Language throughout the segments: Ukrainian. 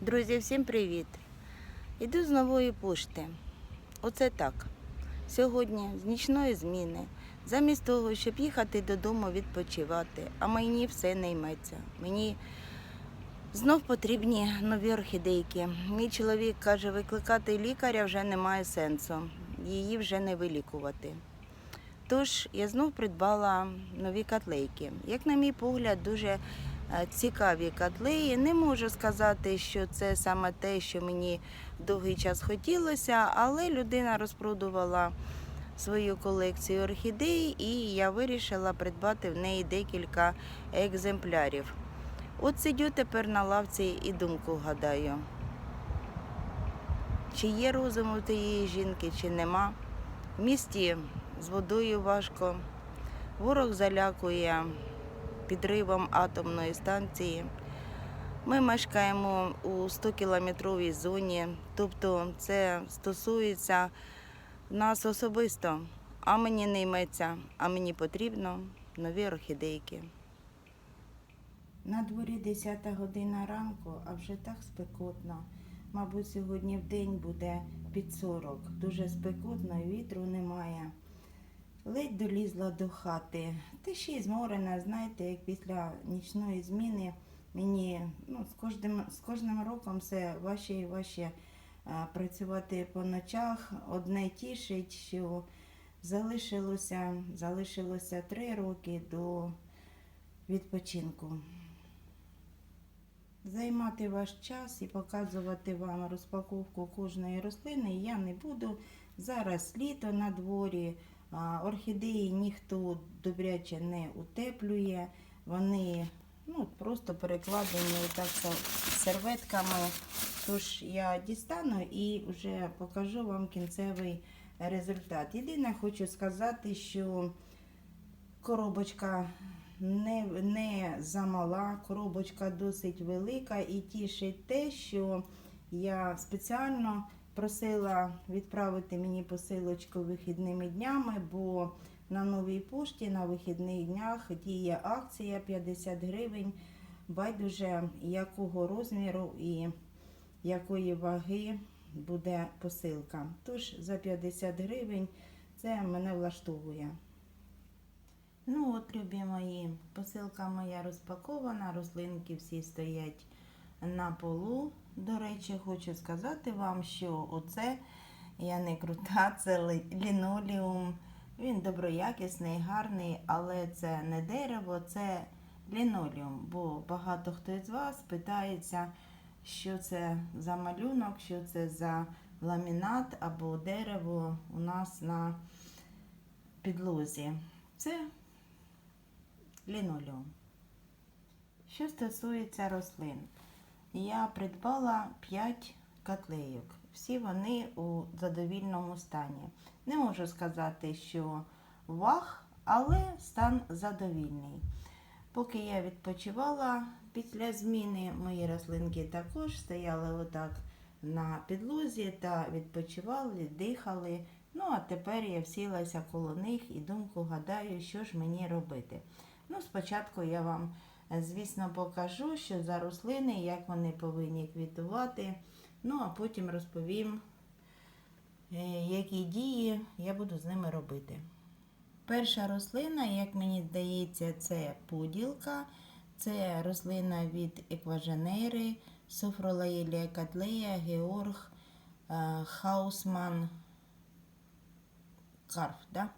Друзі, всім привіт! Іду з нової пошти. Оце так. Сьогодні з нічної зміни, замість того, щоб їхати додому відпочивати, а мені все не йметься. Мені знов потрібні нові орхідейки. Мій чоловік каже, викликати лікаря вже немає сенсу, її вже не вилікувати. Тож я знов придбала нові котлейки. Як на мій погляд, дуже цікаві котлеї. Не можу сказати, що це саме те, що мені довгий час хотілося, але людина розпродувала свою колекцію орхідей, і я вирішила придбати в неї декілька екземплярів. От сидю тепер на лавці і думку гадаю, чи є розум у тієї жінки, чи нема. В місті з водою важко, ворог залякує підривом атомної станції. Ми мешкаємо у 100-кілометровій зоні, тобто це стосується нас особисто, а мені не йметься, а мені потрібно нові орхідейки. На дворі 10 година ранку, а вже так спекотно. Мабуть, сьогодні в день буде під 40. Дуже спекотно, і вітру немає. Ледь долізла до хати. Та ще й зморена, знаєте, як після нічної зміни мені ну, з, кожним, з кожним роком все важче і важче працювати по ночах. Одне тішить, що залишилося, залишилося три роки до відпочинку. Займати ваш час і показувати вам розпаковку кожної рослини я не буду. Зараз літо на дворі, орхідеї ніхто добряче не утеплює. Вони ну, просто перекладені так серветками. Тож я дістану і вже покажу вам кінцевий результат. Єдине, хочу сказати, що коробочка не, не замала, коробочка досить велика і тішить те, що я спеціально просила відправити мені посилочку вихідними днями, бо на новій пошті на вихідних днях діє акція 50 гривень, байдуже якого розміру і якої ваги буде посилка. Тож за 50 гривень це мене влаштовує. Ну от, любі мої, посилка моя розпакована, рослинки всі стоять на полу. До речі, хочу сказати вам, що оце я не крута, це лі- лінолеум. Він доброякісний, гарний, але це не дерево, це лінолеум. Бо багато хто із вас питається, що це за малюнок, що це за ламінат або дерево у нас на підлозі. Це лінолеум. Що стосується рослин, я придбала 5 котлейок. Всі вони у задовільному стані. Не можу сказати, що вах, але стан задовільний. Поки я відпочивала після зміни, мої рослинки також стояли отак на підлозі та відпочивали, дихали. Ну, а тепер я всілася коло них і думку гадаю, що ж мені робити. Ну, спочатку я вам, звісно, покажу, що за рослини, як вони повинні квітувати. Ну, а потім розповім, е, які дії я буду з ними робити. Перша рослина, як мені здається, це поділка. Це рослина від екваженери, софролаїлія катлея, георг, е, хаусман, карф. Да?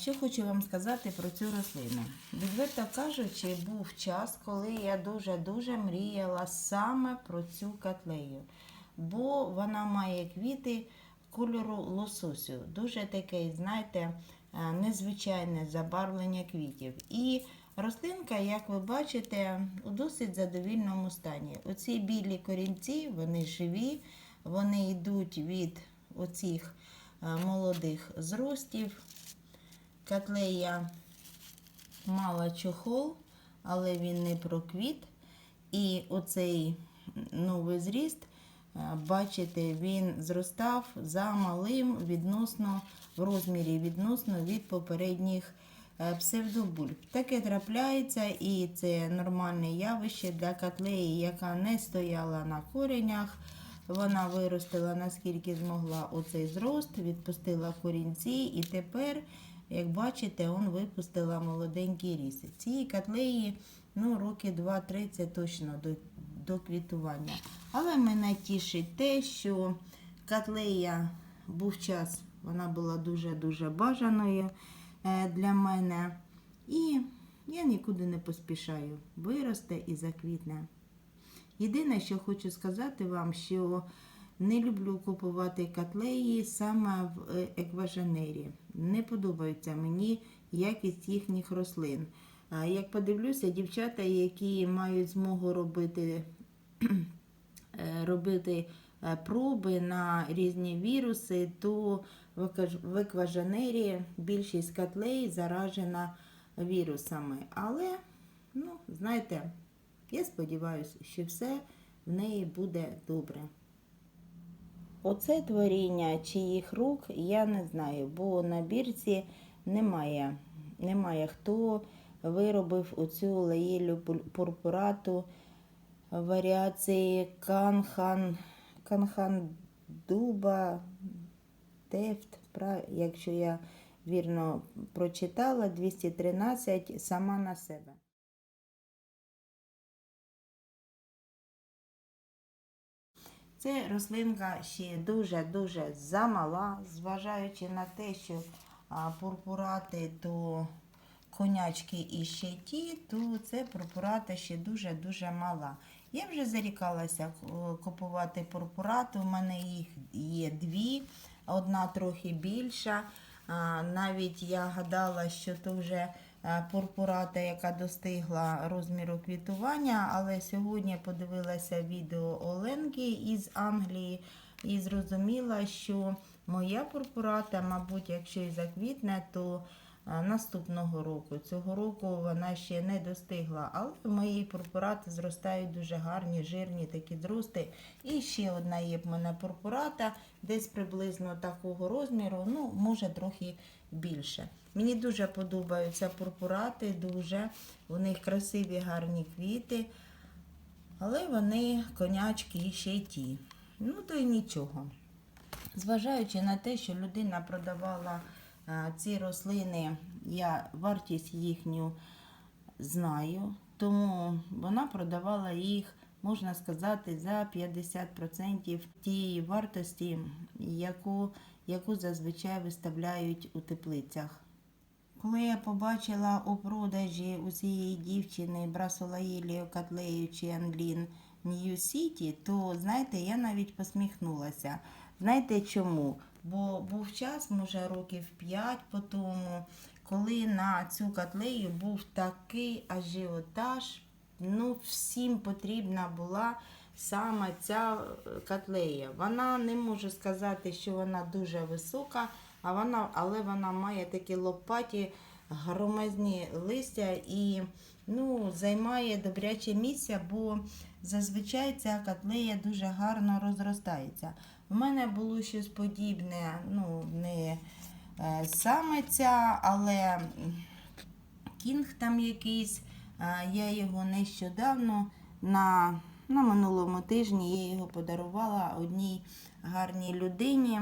Що хочу вам сказати про цю рослину. Відверто кажучи, був час, коли я дуже-дуже мріяла саме про цю котлею, бо вона має квіти кольору лососю. Дуже таке, знаєте, е, незвичайне забарвлення квітів. І рослинка, як ви бачите, у досить задовільному стані. Оці білі корінці, вони живі, вони йдуть від оцих е, молодих зростів. Котлея мала чохол, але він не проквіт. І оцей новий зріст, е, бачите, він зростав за малим відносно в розмірі відносно від попередніх е, псевдобульб. Таке трапляється і це нормальне явище для котлеї, яка не стояла на коренях. Вона виростила наскільки змогла оцей зрост, відпустила корінці і тепер, як бачите, он випустила молоденькі ріси. Цієї котлеї ну, роки 2-3 це точно до, до квітування. Але мене тішить те, що котлея був час, вона була дуже-дуже бажаною е, для мене. І я нікуди не поспішаю. Виросте і заквітне. Єдине, що хочу сказати вам, що не люблю купувати котлеї саме в е, екваженері. Не подобається мені якість їхніх рослин. Як подивлюся, дівчата, які мають змогу робити, е, робити е, проби на різні віруси, то в екваж- в екваженері більшість котлей заражена вірусами. Але, ну, знаєте, я сподіваюся, що все в неї буде добре. Оце творіння чиїх рук я не знаю, бо на бірці немає, немає хто виробив оцю лаїлю пур- пурпурату варіації канхан, канхан дуба, тефт, якщо я вірно прочитала, 213 сама на себе. Це рослинка ще дуже-дуже замала, зважаючи на те, що пурпурати то конячки і ще ті, то це пурпурата ще дуже-дуже мала. Я вже зарікалася е, купувати пурпурати, у мене їх є дві, одна трохи більша. Навіть я гадала, що то вже пурпурата, яка достигла розміру квітування, але сьогодні подивилася відео Оленки із Англії і зрозуміла, що моя пурпурата, мабуть, якщо і заквітне, то е, наступного року. Цього року вона ще не достигла, але в моїй пурпурати зростають дуже гарні, жирні такі зрости. І ще одна є в мене пурпурата, десь приблизно такого розміру, ну, може трохи більше. Мені дуже подобаються пурпурати, дуже. У них красиві гарні квіти, але вони конячки і ще й ті. Ну, то й нічого. Зважаючи на те, що людина продавала ці рослини, я вартість їхню знаю, тому вона продавала їх, можна сказати, за 50% тієї вартості, яку, яку зазвичай виставляють у теплицях. Коли я побачила у продажі у цієї дівчини Брасолаїлію Котлею чи Анлін Нью Сіті, то знаєте, я навіть посміхнулася. Знаєте чому? Бо був час, може, років 5 по тому, коли на цю котлею був такий ажіотаж, ну, всім потрібна була саме ця е, котлея. Вона не можу сказати, що вона дуже висока, а вона, але вона має такі лопаті громезні листя і ну, займає добряче місце, бо зазвичай ця котлея дуже гарно розростається. У мене було щось подібне, ну, не е, саме ця, але кінг там якийсь. е, Я його нещодавно на, на минулому тижні я його подарувала одній гарній людині.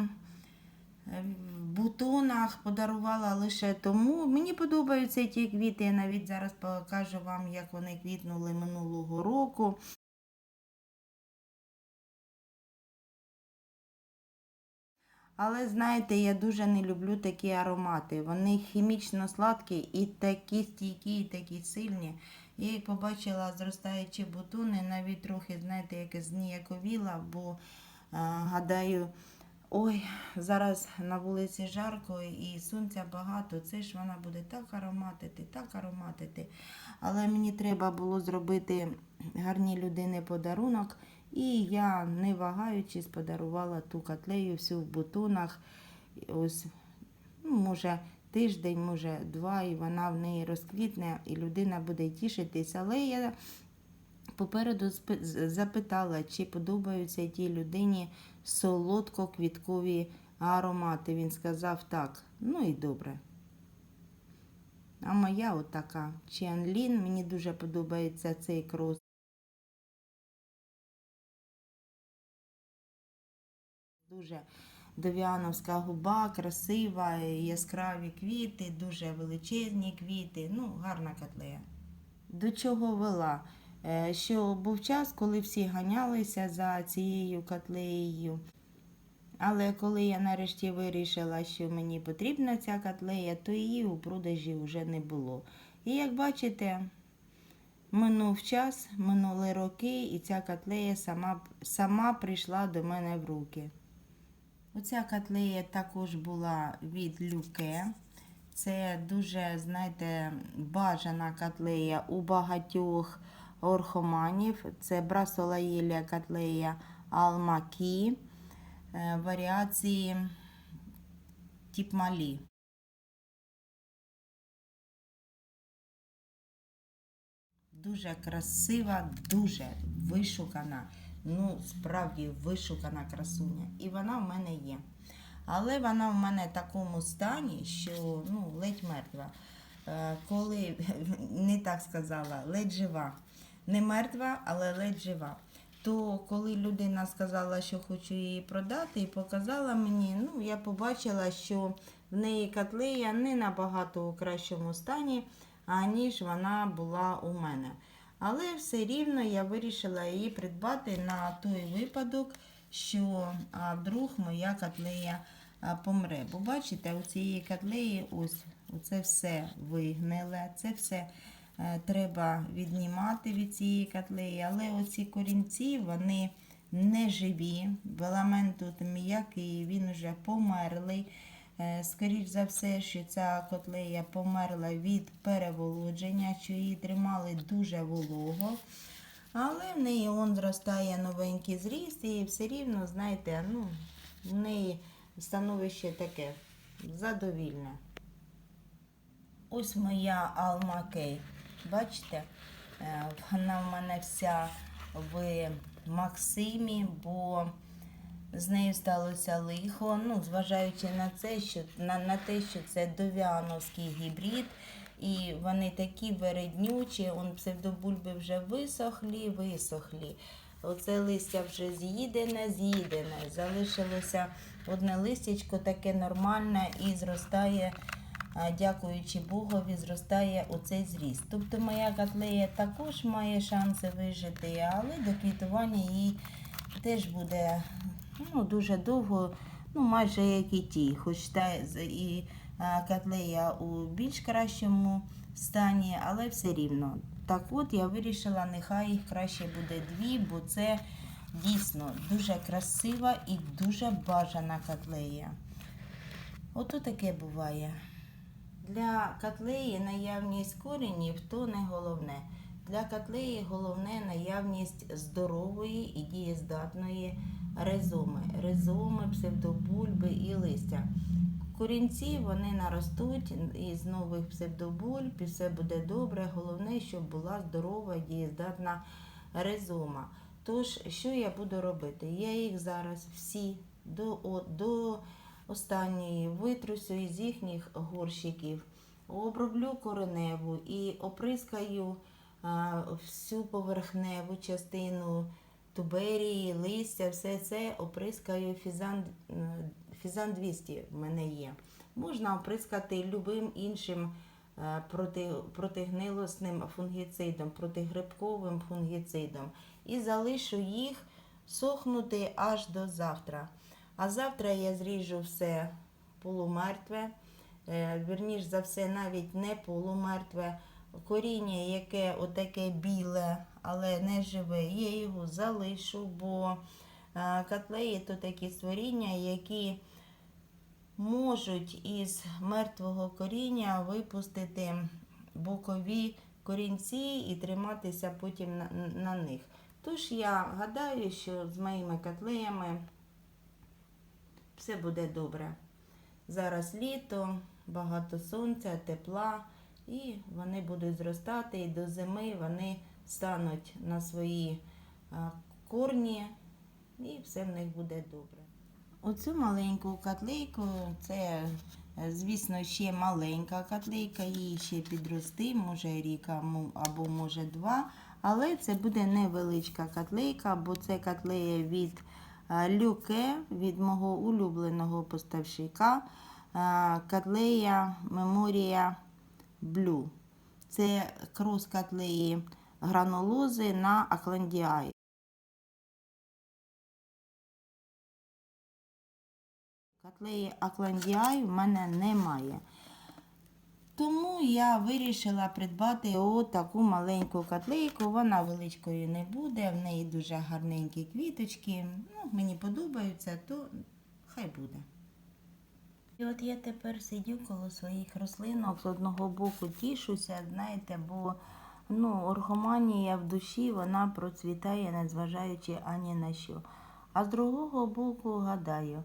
Е, В бутонах подарувала лише тому. Мені подобаються ті квіти. Я навіть зараз покажу вам, як вони квітнули минулого року. Але знаєте, я дуже не люблю такі аромати. Вони хімічно сладкі і такі стійкі, і такі сильні. Я побачила, зростаючи бутони, навіть трохи, знаєте, як зніяковіла, бо е, гадаю, ой, зараз на вулиці жарко і сонця багато. Це ж вона буде так ароматити, так ароматити. Але мені треба було зробити гарній людині подарунок. І я, не вагаючись, подарувала ту котлею всю в бутонах. Ось, ну, може, тиждень, може, два, і вона в неї розквітне, і людина буде тішитись. Але я попереду запитала, чи подобаються тій людині солодко-квіткові аромати. Він сказав так, ну і добре. А моя отака Чіанлін. Мені дуже подобається цей крос. Дуже довіановська губа, красива, яскраві квіти, дуже величезні квіти. Ну, гарна котлея. До чого вела? Е, Що був час, коли всі ганялися за цією котлеєю. Але коли я нарешті вирішила, що мені потрібна ця котлея, то її у продажі вже не було. І як бачите, минув час, минули роки, і ця котлея сама, сама прийшла до мене в руки. Оця котлея також була від Люке. Це дуже, знаєте, бажана котлея у багатьох орхоманів. Це брасолаїлія котлея Алмакі, е, варіації Тіпмалі. Дуже красива, дуже вишукана. Ну, справді вишукана красуня. І вона в мене є. Але вона в мене в такому стані, що ну, ледь мертва. Е, Коли не так сказала, ледь жива. Не мертва, але ледь жива. То коли людина сказала, що хочу її продати, і показала мені, ну я побачила, що в неї котлея не набагато у кращому стані, аніж вона була у мене. Але все рівно я вирішила її придбати на той випадок, що вдруг моя котлея помре. Бо бачите, у цієї котлеї ось це все вигниле, це все е, треба віднімати від цієї котлеї. Але оці корінці, вони не живі. Веламент тут м'який, він вже померлий. Е, Скоріш за все, що ця котлея померла від переволодження, що її тримали дуже волого. Але в неї он зростає новенький зріст, і все рівно, знаєте, ну, в неї становище таке задовільне. Ось моя Alma Кейк. Бачите, Е, вона в мене вся в Максимі, бо з нею сталося лихо. Ну, зважаючи на це, що на, на те, що це довіановський гібрид, і вони такі вереднючі, он псевдобульби вже висохлі, висохлі. Оце листя вже з'їдене, з'їдене. Залишилося одне листячко таке нормальне і зростає, дякуючи Богові, зростає оцей зріст. Тобто моя котлея також має шанси вижити, але до квітування їй теж буде ну, дуже довго, ну майже як і ті, хоч та і котлея у більш кращому стані, але все рівно. Так от я вирішила, нехай їх краще буде дві, бо це дійсно дуже красива і дуже бажана котлея. Ото таке буває. Для котлеї наявність коренів то не головне. Для котлеї головне наявність здорової і дієздатної ризоми. Ризоми, псевдобульби і листя. Корінці вони наростуть із нових псевдобульб, і все буде добре. Головне, щоб була здорова дієздатна ризома. Тож, що я буду робити? Я їх зараз всі до, о- до останньої витрусю із їхніх горщиків, оброблю кореневу і оприскаю а, всю поверхневу частину туберії, листя, все це оприскаю фізан, е, фізан 200 в мене є. Можна оприскати любим іншим е, проти, протигнилосним фунгіцидом, протигрибковим фунгіцидом. І залишу їх сохнути аж до завтра. А завтра я зріжу все полумертве, е, за все, навіть не полумертве. Коріння, яке отаке біле, але не живе, я його залишу, бо е, котлеї то такі створіння, які можуть із мертвого коріння випустити бокові корінці і триматися потім на, на них. Тож я гадаю, що з моїми котлеями все буде добре. Зараз літо, багато сонця, тепла, і вони будуть зростати, і до зими вони стануть на свої корні, і все в них буде добре. Оцю маленьку котлейку це Е, Звісно, ще маленька котлейка, їй ще підрости, може рік або може два. Але це буде невеличка котлейка, бо це котлея від Люке, від мого улюбленого поставщика. Котлея Меморія Блю. Це крос котлеї гранулози на Акландіаї. Котлеї Акландіай в мене немає. Тому я вирішила придбати отаку маленьку котлейку. Вона величкою не буде, в неї дуже гарненькі квіточки. Ну, мені подобаються, то хай буде. І от я тепер сидю коло своїх рослинок, з одного боку тішуся, знаєте, бо ну, оргоманія в душі вона процвітає, незважаючи ані на що. А з другого боку гадаю.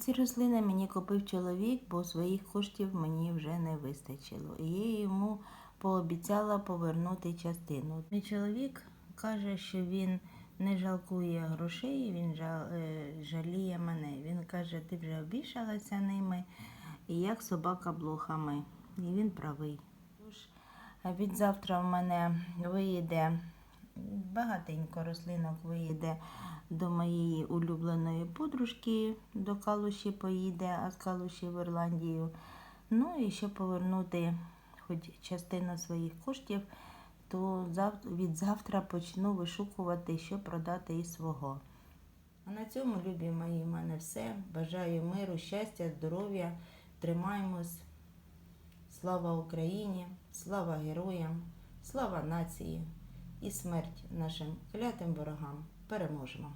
Ці рослини мені купив чоловік, бо своїх коштів мені вже не вистачило. І я йому пообіцяла повернути частину. Мій чоловік каже, що він не жалкує грошей, він е, жаліє мене. Він каже, ти вже обішалася ними, як собака блохами. І він правий. Тож від завтра в мене виїде багатенько рослинок виїде до моєї улюбленої подружки, до Калуші поїде, а з Калуші в Ірландію. Ну і щоб повернути хоч частину своїх коштів, то від завтра почну вишукувати, що продати і свого. А на цьому, любі мої, в мене все. Бажаю миру, щастя, здоров'я. Тримаємось. Слава Україні, слава героям, слава нації і смерть нашим клятим ворогам. Переможемо!